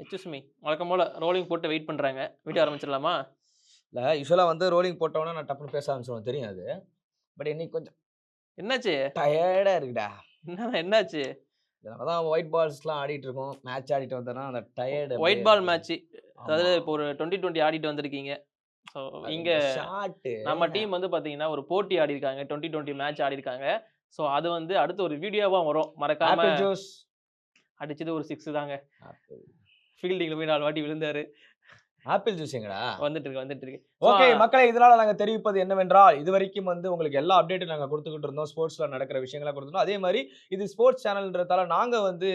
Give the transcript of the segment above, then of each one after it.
Excuse me வழக்கம் போல rolling போட்டு வெயிட் பண்றாங்க. வீடியோ ஆரம்பிச்சிடலாமா? இல்லை யூஸ்வலாக வந்து ரோலிங் போட்டோன்னே நான் டப்புனு பேச ஆரம்பிச்சிடுவேன் தெரியும் அது பட் இன்னைக்கு கொஞ்சம் என்னாச்சு? டயர்டாக இருக்குடா. என்ன என்னாச்சு? இதனால தான் ஒயிட் பால்ஸ்லாம் ஆடிட்டு இருக்கோம். மேட்ச் ஆடிட்டு வந்தோன்னா அந்த டயர்டு ஒயிட் பால் மேட்ச் அதாவது இப்போ ஒரு டுவெண்ட்டி டுவெண்ட்டி ஆடிட்டு வந்திருக்கீங்க. ஸோ இங்க நம்ம டீம் வந்து பாத்தீங்கன்னா ஒரு போட்டி ஆடி இருக்காங்க டுவெண்ட்டி டுவெண்ட்டி மேட்ச் ஆடி இருக்காங்க ஸோ அது வந்து அடுத்து ஒரு வீடியோவா வரும். மறக்காம அடிச்சது ஒரு சிக்ஸ் தாங்க. ஃபீல்டிங்கில் போய் நாலு வாட்டி விழுந்தாரு. ஆப்பிள் ஜூஸ் எங்கடா வந்துட்டு இருக்கு வந்துட்டு இருக்கு ஓகே மக்களை இதனால நாங்க தெரிவிப்பது என்னவென்றால் இது வரைக்கும் வந்து உங்களுக்கு எல்லா அப்டேட்டும் நாங்க கொடுத்துக்கிட்டு இருந்தோம். ஸ்போர்ட்ஸ்ல நடக்கிற விஷயங்களா கொடுத்துருந்தோம். அதே மாதிரி இது ஸ்போர்ட்ஸ் சேனல்ன்றதால நாங்க வந்து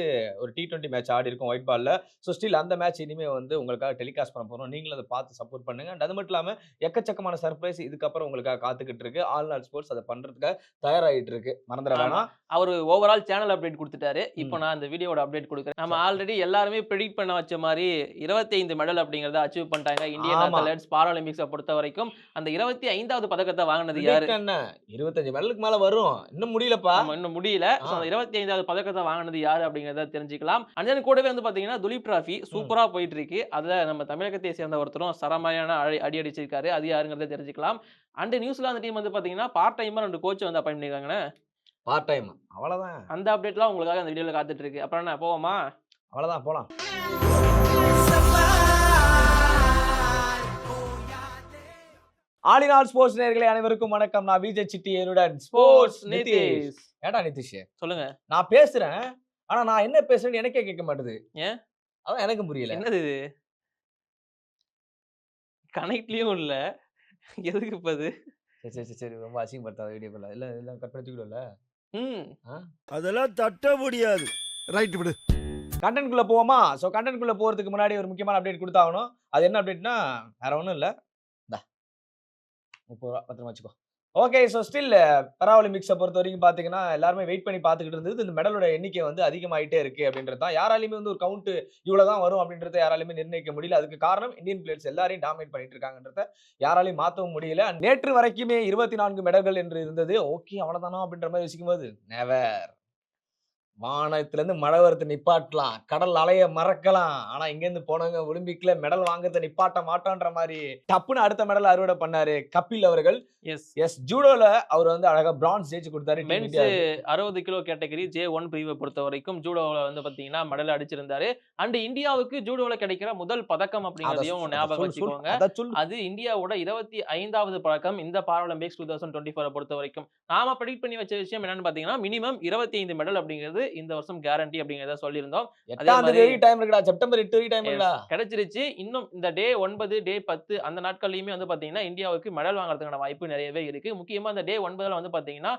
ஒரு டி டுவெண்ட்டி மேட்ச் ஆடி இருக்கோம் ஒயிட் பால்ல ஸோ ஸ்டில் அந்த மேட்ச் இனிமே வந்து உங்களுக்காக டெலிகாஸ்ட் பண்ண போறோம். நீங்களும் அதை பார்த்து சப்போர்ட் பண்ணுங்க. அண்ட் அது மட்டும் இல்லாம எக்கச்சக்கமான சர்ப்ரைஸ் இதுக்கப்புறம் உங்களுக்காக காத்துக்கிட்டு இருக்கு. ஆல் நாள் ஸ்போர்ட்ஸ் அதை பண்றதுக்காக தயாராகிட்டு இருக்கு. மறந்துட. வேணாம். அவர் ஓவரால் சேனல் அப்டேட் கொடுத்துட்டாரு. இப்போ. நான் அந்த வீடியோட அப்டேட் கொடுக்குறேன். நம்ம ஆல்ரெடி எல்லாருமே ப்ரெடிக்ட் பண்ண வச்ச மாதிரி 25 மெடல் அப்படிங்கறத அச்சீவ் பண்ணிட்டாங்க. இந்தியன். அத்லெட்ஸ் பாராலிம்பிக்ஸை பொறுத்த வரைக்கும் அந்த இருபத்தி ஐந்தாவது பதக்கத்தை வாங்கினது யாரு? என்ன? இருபத்தஞ்சு மெடலுக்கு மேல வரும். இன்னும் முடியலப்பா. இன்னும் முடியல. இருபத்தி ஐந்தாவது பதக்கத்தை வாங்கினது யாரு அப்படிங்கறத தெரிஞ்சுக்கலாம். அண்ட் கூடவே வந்து பாத்தீங்கன்னா துலீப் டிராஃபி சூப்பரா போயிட்டு இருக்கு அதுல நம்ம தமிழகத்தை சேர்ந்த ஒருத்தரும் சரமாயான அடி அடி அடிச்சிருக்காரு அது யாருங்கிறத தெரிஞ்சுக்கலாம். அண்ட் நியூசிலாந்து டீம் வந்து பாத்தீங்கன்னா பார்ட் டைமர் ரெண்டு கோச் வந்து அப்பாயின் பண்ணிருக்காங்கன்னு பார்ட் டைம் அவ்வளவுதான். அந்த அப்டேட்லாம் உங்களுக்காக அந்த வீடியோல காத்துட்டு இருக்கு அப்புறம் என்ன போவோமா? அவ்வளவுதான் போலாம். ஆலினால் ஸ்போர்ட்ஸ் நேயர்களே அனைவருக்கும் வணக்கம். நான் விஜய் சிட்டி என்னுடன் ஸ்போர்ட்ஸ் நிதிஷ். ஏடா நிதிஷ்? சொல்லுங்க. நான் பேசுறேன் ஆனா நான் என்ன பேசுறேன்னு எனக்கே கேட்க மாட்டுது. ஏன்? அதான் எனக்கும் புரியல. என்னது இது? கனெக்ட்லயும் இல்ல. எதுக்கு இப்ப அது? சரி சரி சரி, சரி. ரொம்ப அசிங்கப்படுத்தாத வீடியோக்குள்ள இல்ல இல்ல கட் பண்ணி தூக்கிடும்ல ம் அதெல்லாம் தட்ட முடியாது. ரைட் விடு. கண்டென்ட்குள்ள போவோமா? ஸோ கண்டென்ட்குள்ள போறதுக்கு முன்னாடி ஒரு முக்கியமான அப்டேட் கொடுத்தாகணும். அது என்ன அப்டேட்னா வேற ஒன்றும் இல்லை. முப்பது ரூபா பத்திரமா வச்சுக்கோ. ஓகே ஸோ ஸ்டில் பராஒலிம்பிக்ஸை பொறுத்த வரைக்கும் பார்த்தீங்கன்னா எல்லாருமே வெயிட் பண்ணி பார்த்துக்கிட்டு இருந்தது. இந்த மெடலோட எண்ணிக்கை வந்து அதிகமாயிட்டே இருக்கு அப்படின்றது தான். யாராலையுமே வந்து ஒரு கவுண்ட் இவ்வளோ தான் வரும் அப்படின்றத யாராலையுமே நிர்ணயிக்க முடியல. அதுக்கு காரணம் இந்தியன் பிளேயர்ஸ் எல்லாரையும் டாமினேட் பண்ணிட்டு இருக்காங்கன்றத யாராலையும் மாற்றவும் முடியல. நேற்று வரைக்குமே இருபத்தி நான்கு மெடல்கள் என்று இருந்தது. ஓகே அவ்வளோதானா அப்படின்ற மாதிரி யோசிக்கும் போது நெவர் வானத்துல இருந்து மழை வரத்தை நிப்பாட்டலாம். கடல் அலைய மறக்கலாம். ஆனா இங்க இருந்து போனவங்க ஒலிம்பிக்ல மெடல் வாங்குறத நிப்பாட்ட மாட்டோன்ற மாதிரி டப்புன்னு அடுத்த மெடல் அறுவடை பண்ணாரு கபில் அவர்கள். எஸ் எஸ் ஜூடோல அவர் வந்து அழகா பிரான்ஸ் ஜெயிச்சு கொடுத்தாரு மென்ஸ். அறுபது கிலோ கேட்டகரி ஜே ஒன் பிரிவை பொறுத்த வரைக்கும் ஜூடோவில் வந்து பாத்தீங்கன்னா மெடல் அடிச்சிருந்தாரு. அண்ட் இந்தியாவுக்கு ஜூடோவில் கிடைக்கிற முதல் பதக்கம் அப்படிங்கிறதையும் ஞாபகம் வச்சுக்கோங்க. அது இந்தியாவோட இருபத்தி ஐந்தாவது பழக்கம் இந்த பாராலிம்பிக்ஸ் டூ தௌசண்ட் டுவெண்ட்டி ஃபோரை பொறுத்த வரைக்கும் நாம ப்ரெடிக்ட் பண்ணி வச்ச விஷயம் என்னன்னு பாத்தீங்கன்னா மினிமம் இருபத்தி ஐந்து மெடல் அப்படிங்கிறது இந்த வருஷம் கேரண்டி அப்படிங்கிறத சொல்லியிருந்தோம். டைம் இருக்குடா செப்டம்பர் எட்டு வரைக்கும் டைம் Yes, இருக்குடா. கிடைச்சிருச்சு. இன்னும் இந்த டே ஒன்பது டே பத்து அந்த நாட்கள்லயுமே வந்து பாத்தீங்கன்னா இந்தியாவுக்கு மெடல் வாங்குறதுக்கான வாய்ப்பு நிறையவே இருக்கு. முக்கியமா இந்த டே ஒன்பதுல வந்து பாத்தீங்கன்னா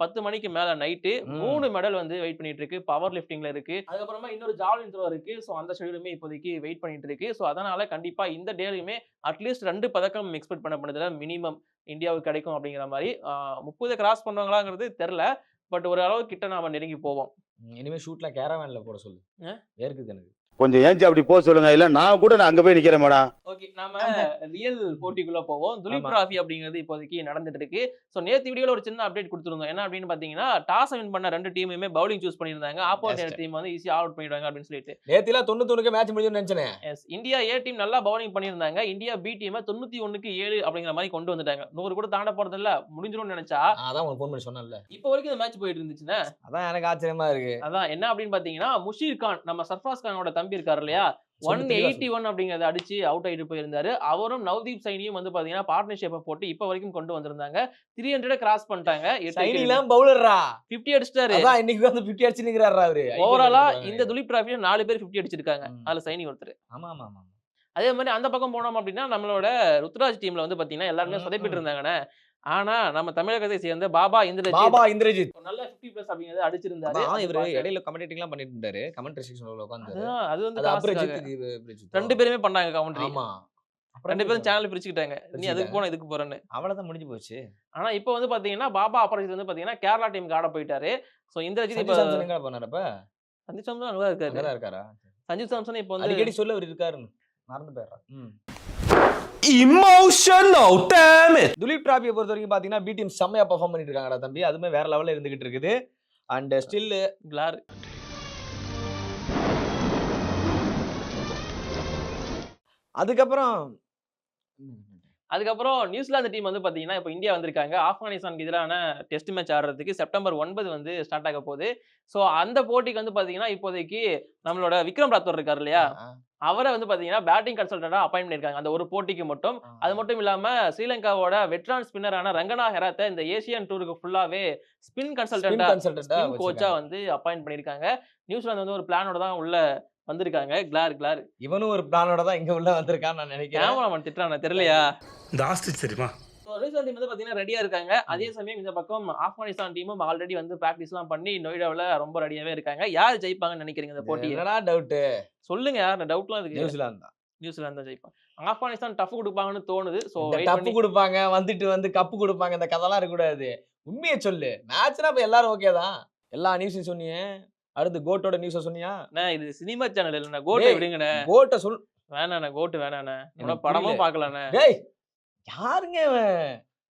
பத்து மணிக்கு மேல நைட்டு. மூணு மெடல் வந்து வெயிட் பண்ணிட்டு இருக்கு. பவர் லிஃப்டிங்ல இருக்கு. அதுக்கப்புறமா இன்னொரு ஜாவலின் த்ரோ இருக்கு. ஸோ அந்த ஷெடியூலுமே இப்போதைக்கு வெயிட் பண்ணிட்டு இருக்கு. ஸோ அதனால கண்டிப்பா இந்த டேலையுமே அட்லீஸ்ட் ரெண்டு பதக்கம் எக்ஸ்பெக்ட் பண்ணப்படுதுல மினிமம் இந்தியாவுக்கு கிடைக்கும் அப்படிங்கிற மாதிரி. முப்பது கிராஸ் பண்ணுவாங்களாங்கிறது தெரில பட் ஒரு அளவு கிட்ட நாம நெருங்கி போவோம். ம், இனிமே ஷூட்ல கேரவேன்ல போட சொல்லு? வேர்க்குது எனக்கு. கொஞ்சம் ஏஞ்சி அப்படி போக சொல்லுங்க. இல்ல நான் கூட நான் அங்க போய் நிக்கிறேன் மேடம். ஓகே நாம ரியல் போட்டிக்குள்ள போவோம். துலீப் ஆமா. டிராஃபி அப்படிங்கிறது இப்போதைக்கு நடந்துட்டு இருக்கு. ஸோ நேற்று வீடியோல ஒரு சின்ன அப்டேட் கொடுத்துருந்தோம். என்ன அப்படின்னு பாத்தீங்கன்னா டாஸ் வின் பண்ண ரெண்டு டீமுமே பவுலிங் சூஸ் பண்ணியிருந்தாங்க. ஆப்போசிட். டீம் வந்து ஈஸியா அவுட் பண்ணிடுவாங்க அப்படின்னு சொல்லிட்டு. நேத்தில தொண்ணூத்தொன்னுக்கு மேட்ச் முடிஞ்சுன்னு நினைச்சேன். எஸ் இந்தியா ஏ டீம் நல்லா பவுலிங் பண்ணியிருந்தாங்க. இந்தியா பி டீம் தொண்ணூத்தி ஒண்ணுக்கு ஏழு அப்படிங்கிற மாதிரி கொண்டு வந்துட்டாங்க. நூறு கூட தாண்ட போறது இல்ல. முடிஞ்சிரும்னு நினைச்சா. அதான் உனக்கு ஃபோன் பண்ணி சொன்னேன்ல. இப்போ வரைக்கும் இந்த மேட்ச் போயிட்டு இருந்துச்சுன்னா? அதான் எனக்கு ஆச்சரியமா இருக்கு. அதான். என்ன அப்படின்னு பாத்தீங்கன்னா முஷீர் கான் நம்ம சர்ஃபாஸ் கானோட தம்பி இருக்காரு இல்லையா ஒன் எயிட்டி ஒன் அப்படிங்கறத அடிச்சு அவுட் ஆயிட்டு போயிருந்தாரு. அவரும் நவ்தீப் சைனியும் வந்து பாத்தீங்கன்னா பார்ட்னர்ஷிப்பை போட்டு இப்போ வரைக்கும் கொண்டு வந்திருந்தாங்க. த்ரீ ஹண்ட்ரட் கிராஸ் பண்ணிட்டாங்க. சைனிலாம் பவுலர்ரா பிப்டி அடிச்சிட்டாரு. இன்னைக்கு வந்து 50 அடிச்சு நிக்கிறாரா அவரு ஓவராலா இந்த துலீப் டிராஃபில நாலு பேர் பிப்டி அடிச்சிருக்காங்க. அதுல சைனி ஒருத்தர். ஆமா ஆமா ஆமா அதே மாதிரி அந்த பக்கம் போனோம் அப்படின்னா நம்மளோட ருத்ராஜ் டீம்ல வந்து பாத்தீங்கன்னா எல்லாருமே சொதப்பிட்டு. இருந்தாங்கண்ணே. ஆனா நம்ம தமிழகத்தை சேர்ந்த பாபா இந்திரஜித். பாபா இந்திரஜித். நல்ல 50 பிளஸ் அப்படிங்கறத அடிச்சிருந்தாரு. இவரு. இடையில கமெண்டேட்டிங்லாம் பண்ணிட்டு இருந்தாரு கமெண்ட் செக்ஷன்ல உட்கார்ந்து அதுதான், அது வந்து. அபிரஜித் ரெண்டு பேருமே பண்ணாங்க கமெண்ட்ரி ஆமா. ரெண்டு பேரும் சேனல் பிரிச்சுக்கிட்டாங்க. நீ அதுக்கு. போன இதுக்கு போறேன்னு. அவ்வளவுதான் முடிஞ்சு போச்சு. ஆனா இப்போ வந்து பாத்தீங்கன்னா பாபா அபராஜித் வந்து பாத்தீங்கன்னா கேரளா டீமுக்கு ஆட போயிட்டாரு. சோ இந்திரஜித் இப்ப போனாரப்ப சஞ்சீவ் சாம்சன் அங்கதான் இருக்காரு. இருக்காரா? சஞ்சீவ் சாம்சன் இப்போ வந்து அடிக்கடி சொல்ல அவர் இருக்காருன்னு. மறந்து போயிடுறான். இமோஷனல் டேமேஜ் துலீப் டிராபியை பொறுத்த வரைக்கும் பார்த்தீங்கன்னா பி டீம் செம்மையா பர்ஃபார்ம் பண்ணிட்டு இருக்காங்கடா தம்பி. அதுமே வேற லெவலில் இருந்துகிட்டு இருக்குது. அண்ட் ஸ்டில் கிளார் அதுக்கப்புறம் அதுக்கப்புறம் நியூசிலாந்து டீம் வந்து பாத்தீங்கன்னா இப்போ இந்தியா வந்திருக்காங்க. ஆப்கானிஸ்தானுக்கு எதிரான டெஸ்ட் மேட்ச் ஆடுறதுக்கு செப்டம்பர் ஒன்பது வந்து ஸ்டார்ட் ஆக போகுது. ஸோ அந்த போட்டிக்கு வந்து பாத்தீங்கன்னா இப்போதைக்கு நம்மளோட விக்ரம் ராத்தோர் இருக்காரு இல்லையா? அவரை வந்து பாத்தீங்கன்னா பேட்டிங் கன்சல்டண்டா அப்பாயின் பண்ணிருக்காங்க அந்த ஒரு போட்டிக்கு மட்டும். அது மட்டும் இல்லாம ஸ்ரீலங்காவோட வெட்ரான் ஸ்பின்னரான ரங்கனா ஹெராத்தை இந்த ஏசியன் டூருக்கு ஃபுல்லாவே ஸ்பின் கன்சல்டண்டா கோச்சா வந்து அப்பாயின் பண்ணிருக்காங்க நியூசிலாந்து வந்து ஒரு பிளானோட தான் உள்ள வந்திருக்காங்க. கிளார் கிளார். இவனும் ஒரு பிளானோட தான் இங்க உள்ள வந்திருக்கான்னு நான் நினைக்கிறேன். கேமராமேன் திட்டுறான தெரியலையா? இந்த தெரியுமா? நியூசிலாந்து டீம் வந்து பாத்தீங்கன்னா ரெடியா இருக்காங்க. அதே சமயம் இந்த பக்கம் ஆப்கானிஸ்தான் டீமும் ஆல்ரெடி வந்து பிராக்டிஸ் எல்லாம் பண்ணி நொய்டாவில் ரொம்ப ரெடியாவே இருக்காங்க. யார் ஜெயிப்பாங்கன்னு நினைக்கிறீங்க இந்த போட்டியை? என்னடா டவுட் சொல்லுங்க யார்? டவுட்லாம் இருக்கு நியூசிலாந்து தான். நியூசிலாந்து தான் ஜெயிப்பாங்க. ஆப்கானிஸ்தான் டஃப் கொடுப்பாங்கன்னு தோணுது. ஸோ டப்பு கொடுப்பாங்க வந்துட்டு வந்து கப்பு கொடுப்பாங்க இந்த கதைலாம் இருக்கக்கூடாது. உண்மையை சொல்லு. மேட்ச்னா இப்ப எல்லாரும் ஓகே தான். எல்லா நியூஸையும் சொன்னியே. அடுத்து கோட்டோட நியூஸை சொன்னியா? இது சினிமா சேனல் இல்லைண்ணா கோட்டை விடுங்கண்ணே. கோட்டை சொல் வேணாண்ணே கோட்டு வேணாண்ணே. படமும். பார்க்கலண்ணே. டேய் யாருங்க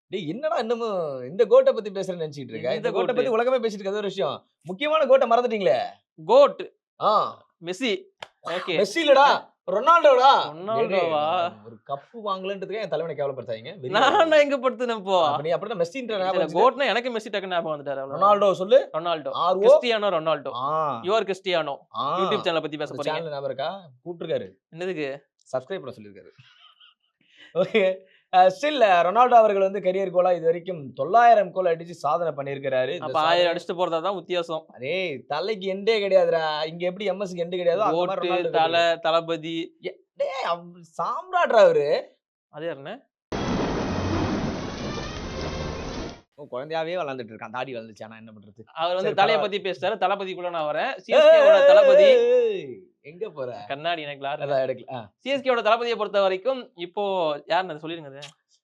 டேய் என்னடா இன்னமும் இந்த கோட்டை பத்தி பேசுறேன்னு நினைச்சிட்டு இருக்க? இந்த கோட்டை. பத்தி உலகமே பேசிட்டு இருக்க ஒரு விஷயம். முக்கியமான கோட்டை மறந்துட்டீங்களே? கோட் ஆ. மெஸ்ஸி. ஓகே. மெஸ்ஸி இல்லடா. ரொனால்டோடா? ரொனால்டோவா? ஒரு கப்பு வாங்கலன்றதுக்கு என் தலைவனை கேவலப்படுத்தாதீங்க. நான் எங்க படுத்துனேன் அப்ப நீ மெஸ்ஸின்ற ஞாபகம் வச்சுக்க. கோட்னா எனக்கு மெஸ்ஸி டக்கு ஞாபகம் வந்துட்டாரு. ரொனால்டோ சொல்லு. Ronaldo. Cristiano Ronaldo. Your Cristiano YouTube சேனலை பத்தி பேச போறீங்க. சேனல் ஞாபகம் இருக்கா? கூப்பிட்டுருக்காரு. என்னதுக்கு? சப்ஸ்கிரைப் பண்ண சொல்லியிருக்காரு. ஓகே ஸ்டில் ரொனால்டோ அவர்கள் வந்து கரியர் கோலா இது வரைக்கும் தொள்ளாயிரம் கோல் அடிச்சு சாதனை பண்ணியிருக்கிறாரு. அப்ப ஆயிரம் அடிச்சுட்டு போறதா தான் வித்தியாசம் அதே தலைக்கு எண்டே கிடையாதுடா. இங்க எப்படி எம்எஸ்க்கு எண்டு கிடையாதோ தலை தளபதி. சாம்ராட்ரா அவரு. அது குழந்தையாவே வளர்ந்துட்டு இருக்கான். தாடி வளர்ந்துச்சு. ஆனா என்ன பண்றது? அவர் வந்து தலைய. பத்தி பேசுறாரு. தளபதிக்குள்ள நான் வரேன். சிஎஸ்கேவோட தளபதி. எங்க போற? கண்ணாடி எனக்கு. சிஎஸ்கேவோட தளபதியை பொறுத்த வரைக்கும் இப்போ யாருன்னு சொல்லிருங்க.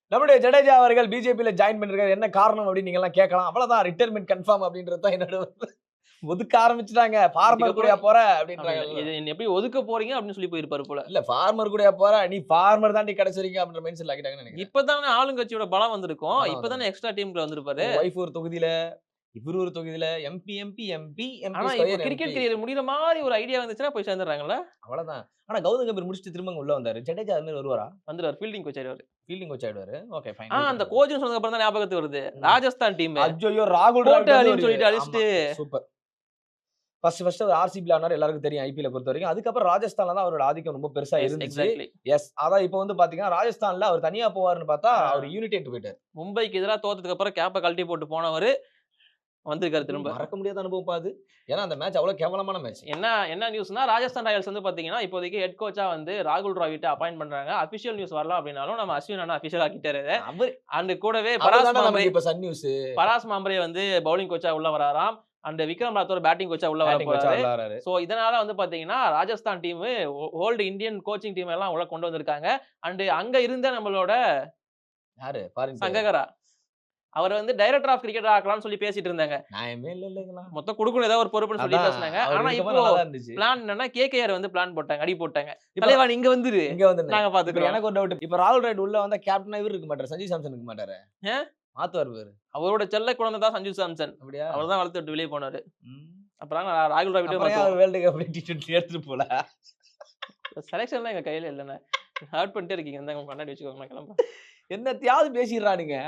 நம்முடைய ஜடேஜா அவர்கள் பிஜேபியில ஜாயின் பண்ணிருக்காரு. என்ன காரணம் அப்படின்னு நீங்க எல்லாம் கேட்கலாம். அவ்வளவுதான். ரிட்டைர்மெண்ட் கன்ஃபார்ம் அப்படின்றது தான் என்னோட ஒதுக்க ஆரம்பிச்சுட்டாங்க. ஃபார்மர் கூடயா போற? அப்படின்றாங்க எப்படி ஒதுக்க போறீங்க அப்படின்னு சொல்லி போயிருப்பாரு போல. இல்ல ஃபார்மர் கூடயா போற? நீ ஃபார்மர் தாண்டி கடைசி வரைக்கும் அப்படின்ற மைண்ட் செட் நினைக்கிறேன். இப்பதானே ஆளுங்கட்சியோட பலம் வந்திருக்கும். இப்பதானே எக்ஸ்ட்ரா டீமுக்கு வந்திருப்பாரு. ஒய்ஃப் ஒரு தொகுதியில இவரு ஒரு தொகுதியில எம்பி எம்பி எம்பி ஆனா கிரிக்கெட் கரியர் முடிகிற மாதிரி ஒரு ஐடியா வந்துச்சுன்னா போய் சேர்ந்துடுறாங்கல்ல? அவ்வளவுதான். ஆனா கௌதம் கம்பீர் முடிச்சுட்டு திரும்ப உள்ள வந்தாரு. ஜடேஜா அது மாதிரி வருவாரா? வந்துடுவார். ஃபீல்டிங் கோச் ஆயிடுவாரு. ஃபீல்டிங் கோச் ஆயிடுவாரு. ஓகே ஃபைன் ஆ அந்த கோச்னு சொன்னதுக்கு அப்புறம் தான் ஞாபகத்துக்கு வருது. ராஜஸ்தான் டீம் அஜ்ஜோ ராகுல் அடின்னு சொல்லிட்டு அடிச்சுட்டு சூப்பர் ஃபர்ஸ்ட் ஃபர்ஸ்ட் ஆர்சிபி ஆனார் எல்லாருக்கும் தெரியும் ஐபிஎல் பொறுத்த வரைக்கும் அதுக்கப்புறம் ராஜஸ்தான்ல தான் அவரோட ஆதிக்கம் ரொம்ப பெருசா இருந்துச்சு. எஸ் அதான் இப்போ வந்து பாத்தீங்கன்னா ராஜஸ்தான்ல அவர் தனியா போவாருன்னு பார்த்தா. அவர் யூனிடேட் போயிட்டார். மும்பைக்கு எதிராக தோத்ததுக்கு அப்புறம் கேப்பை கழட்டி போட்டு போனவர் வந்திருக்காரு திரும்ப. மறக்க முடியாத அனுபவம் பாது ஏன்னா அந்த மேட்ச் அவ்வளவு கேவலமான மேட்ச் என்ன என்ன நியூஸ்னா ராஜஸ்தான் ராயல்ஸ் வந்து பாத்தீங்கன்னா இப்போதைக்கு ஹெட் கோச்சா வந்து ராகுல் டிராவிட்டை அப்பாயின்ட் பண்றாங்க. அபிஷியல் நியூஸ் வரலாம் அப்படின்னாலும் நம்ம அஸ்வின் அண்ணா அபிஷியல் ஆக்கிட்டாரு அவர் அண்ட் கூடவே பராஸ் நமக்கு இப்ப சன் நியூஸ் பராஸ் மாம்ரே வந்து பவுலிங் கோச்சா உள்ள வராராம். அண்ட் விக்ரம் ராத்தோர் பேட்டிங் கோச்சா உள்ள வர சோ இதனால வந்து பாத்தீங்கன்னா Rajasthan team old Indian coaching team எல்லாம் உள்ள கொண்டு வந்திருக்காங்க. அண்ட் அங்க இருந்த நம்மளோட யாரு? சங்ககரா. அவர் வந்து டைரக்டர் ஆஃப் கிரிக்கெட் ஆக்கலாம்னு சொல்லி பேசிட்டு இருந்தாங்க. மொத்தம் கொடுக்கணும் ஏதாவது ஒரு பொறுப்புன்னு சொல்லி பேசினாங்க. ஆனா இப்போ பிளான் என்னன்னா கேகேஆர் வந்து பிளான் போட்டாங்க அடி போட்டாங்க. இப்ப- தலைவா நீங்க வந்துரு. இங்க வந்து நாங்க பாத்துக்கிறோம். எனக்கு ஒரு டவுட் இப்ப ராகுல் ரைட் உள்ள வந்தா கேப்டனா இவர் இருக்க மாட்டாரு? சஞ்சய் சாம்சன் இருக்க மாட்டாரு? மாத்துவார் பேரு அவரோட செல்ல குழந்தை தான் சஞ்சு சாம்சன். அப்படியா? அவர் தான் வளர்த்து விட்டு வெளியே போனாரு. அப்புறம் ராகுல் Dravid world cup T twenty எடுத்துட்டு போல? செலெக்ஷன்லாம் எங்க கையில இல்லைண்ணே. ஹர்ட் பண்ணிட்டே இருக்கீங்க. இந்த கண்ணாடி வச்சுக்கோங்க நான் கிளம்புறேன். என்னத்தையாவது பேசிடுறானுங்க.